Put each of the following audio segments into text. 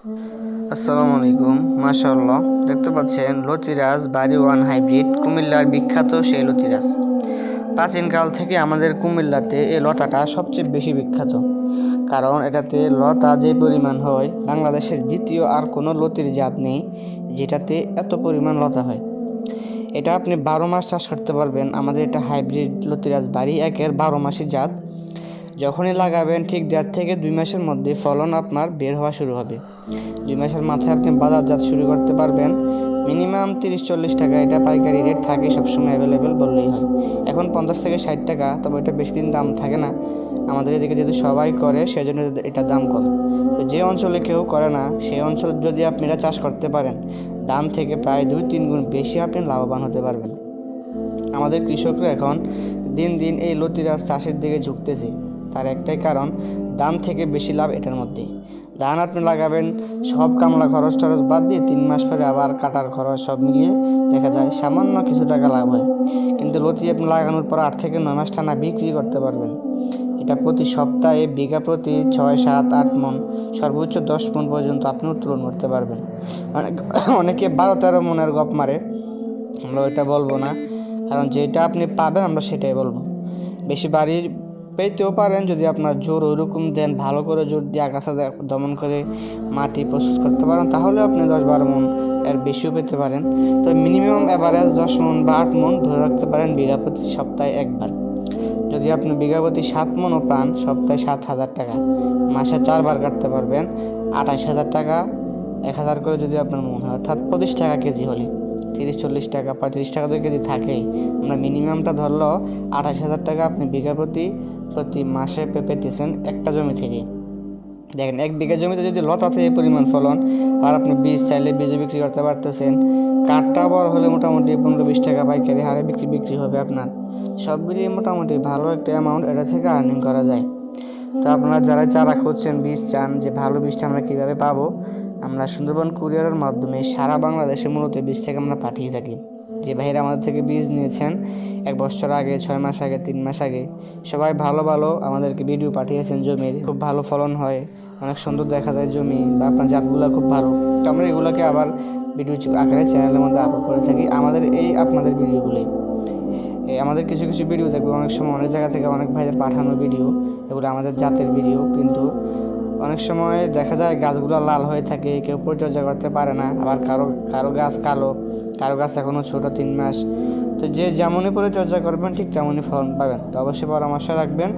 আসসালামু আলাইকুম। মাশাআল্লাহ, দেখতে পাচ্ছেন লতিরাজ বাড়ি ওয়ান হাইব্রিড, কুমিল্লার বিখ্যাত সেই লতিরাজ। প্রাচীনকাল থেকে আমাদের কুমিল্লাতে এই লতাটা সবচেয়ে বেশি বিখ্যাত। কারণ এটাতে লতা যে পরিমাণ হয়, বাংলাদেশের দ্বিতীয় আর কোনো লতির জাত নেই যেটাতে এত পরিমাণ লতা হয়। এটা আপনি বারো মাস চাষ করতে পারবেন। আমাদের এটা হাইব্রিড লতিরাজ বাড়ি একের বারো মাসি জাত। যখনই লাগাবেন ঠিক দেড় থেকে দুই মাসের মধ্যে ফলন আপনার বের হওয়া শুরু হবে। দুই মাসের মাথায় আপনি বাজারজাত শুরু করতে পারবেন। মিনিমাম তিরিশ চল্লিশ টাকা এটা পাইকারি রেট থাকে, সবসময় অ্যাভেলেবেল বললেই হয়। এখন পঞ্চাশ থেকে ষাট টাকা, তবে এটা বেশি দিন দাম থাকে না। আমাদের এদিকে যেহেতু সবাই করে, সেজন্য এটা দাম কম। তো যে অঞ্চলে কেউ করে না সেই অঞ্চল যদি আপনি এটা চাষ করতে পারেন, দাম থেকে প্রায় দুই তিন গুণ বেশি আপনি লাভবান হতে পারবেন। আমাদের কৃষকরা এখন দিন দিন এই লতিরাজ চাষের দিকে ঝুঁকতেছে। তার একটাই কারণ দাম থেকে বেশি লাভ এটার মধ্যে ধান আপনি লাগাবেন, সব কামলা খরচ টরচ বাদ দিয়ে তিন মাস পরে আবার কাটার খরচ সব মিলিয়ে দেখা যায় সামান্য কিছু টাকা লাভ হয়। কিন্তু লতি আপনি লাগানোর পর আট থেকে নয় মাস টানা বিক্রি করতে পারবেন। এটা প্রতি সপ্তাহে বিঘা প্রতি ছয়, সাত, আট মন, সর্বোচ্চ দশ মন পর্যন্ত আপনি উত্তোলন করতে পারবেন। অনেক, অনেকে বারো তেরো মনের গপ মারে, আমরা ওইটা বলব না। কারণ যেটা আপনি পাবেন আমরা সেটাই বলব। বেশি বাড়ির পেতেও পারেন, যদি আপনার জোর ওইরকম দেন, ভালো করে জোর দিয়ে আগাছা দমন করে মাটি প্রস্তুত করতে পারেন, তাহলে আপনি দশ বারো মন এর বেশিও পেতে পারেন। তো মিনিমাম অ্যাভারেজ দশ মন বা আট মন ধরে রাখতে পারেন বিঘা প্রতি সপ্তাহে একবার। যদি আপনি বিঘা প্রতি সাত মনও পান, সপ্তাহে সাত হাজার টাকা। মাসে চারবার কাটতে পারবেন, আঠাশ হাজার টাকা, এক হাজার করে যদি আপনার মন হয়, অর্থাৎ পঁচিশ টাকা কেজি হলে। তিরিশ, চল্লিশ টাকা, পঁয়ত্রিশ টাকা তো কেজি থাকেই। আমরা মিনিমামটা ধরলো আঠাশ হাজার টাকা আপনি বিঘা প্রতি প্রতি মাসে পেতেছেন একটা জমি থেকে। দেখেন, এক বিঘা জমিতে যদি লতা থেকে পরিমাণ ফলন, আর আপনি বীজ চাইলে বীজও বিক্রি করতে পারতেছেন। কাঠটা বড় হলে মোটামুটি পনেরো বিশ টাকা পাইকারি হারে বিক্রি বিক্রি হবে আপনার। সব মিলিয়ে মোটামুটি ভালো একটা অ্যামাউন্ট এটা থেকে আর্নিং করা যায়। তো আপনারা যারা চারা খুঁজছেন, বীজ চান, যে ভালো বীজটা আমরা কীভাবে পাবো আমরা সুন্দরবন কুরিয়ারের মাধ্যমে সারা বাংলাদেশে মূলত বীজ থেকে আমরা পাঠিয়ে থাকি। যে ভাইরা আমাদের থেকে বীজ নিয়েছেন, এক বছর আগে, ছয় মাস আগে, তিন মাস আগে, সবাই ভালো ভালো আমাদেরকে ভিডিও পাঠিয়েছেন জমির। খুব ভালো ফলন হয়, অনেক সুন্দর দেখা যায় জমি বা আপনার জাতগুলো খুব ভালো। তো আমরা এগুলোকে আবার ভিডিও আকারে চ্যানেলের মধ্যে আপলোড করে থাকি, আমাদের এই আপনাদের ভিডিওগুলোই এই আমাদের কিছু কিছু ভিডিও দেখবে, অনেক সময় অনেক জায়গা থেকে অনেক ভাইদের পাঠানো ভিডিও এগুলো আমাদের জাতের ভিডিও কিন্তু অনেক সময় দেখা যায় গাছগুলো লাল হয়ে থাকে, কেউ পরিচর্যা করতে পারে না, আবার কারও কারও গাছ কালো, কারও গাছ এখনও ছোট তিন মাস। তো যে যেমনই পরিচর্যা করবেন, ঠিক তেমনই ফলন পাবেন। তো অবশ্যই পরামর্শ রাখবেন।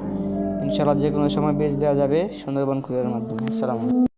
ইনশাল্লাহ যে কোনো সময় বীজ দেওয়া যাবে সুন্দরবন কুরিয়ার মাধ্যমে। আসসালামু